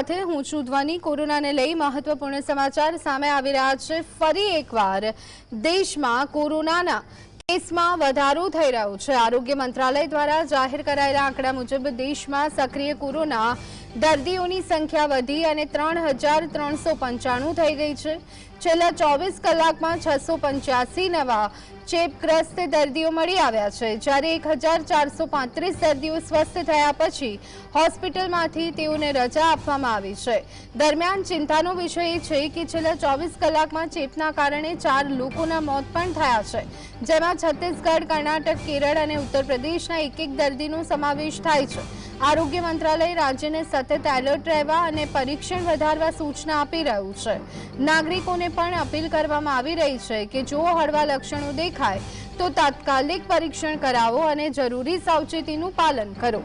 સાથે હું છું ધ્વની. કોરોનાને લઈ મહત્વપૂર્ણ સમાચાર સામે આવી રહ્યા છે. ફરી એકવાર દેશમાં કોરોનાના કેસમાં વધારો થઈ રહ્યો છે. આરોગ્ય મંત્રાલય દ્વારા જાહેર કરાયેલા આંકડા મુજબ દેશમાં સક્રિય કોરોના દર્દીઓની સંખ્યા વધી અને ત્રણ હજાર ત્રણસો પંચાણું થઈ ગઈ છે. છેલ્લા ચોવીસ કલાકમાં છસો પંચ્યાસી નવા ચેપગ્રસ્ત દર્દીઓ મળી આવ્યા છે. જ્યારે એક હજાર ચારસો પાંત્રીસ દર્દીઓ સ્વસ્થ થયા પછી હોસ્પિટલમાંથી તેઓને રજા આપવામાં આવી છે. દરમિયાન ચિંતાનો વિષય એ છે કે છેલ્લા ચોવીસ કલાકમાં ચેપના કારણે ચાર લોકોના મોત પણ થયા છે. જેમાં છત્તીસગઢ, કર્ણાટક, કેરળ અને ઉત્તર પ્રદેશના એક એક દર્દીનો સમાવેશ થાય છે. આરોગ્ય મંત્રાલય રાજ્યને સતત એલર્ટ રહેવા અને પરીક્ષણ વધારવા સૂચના આપી રહ્યું છે. નાગરિકોને પણ અપીલ કરવામાં આવી રહી છે કે જો હળવા લક્ષણો દેખાય, તો તાત્કાલિક પરીક્ષણ કરાવો અને જરૂરી સાવચેતીનું પાલન કરો.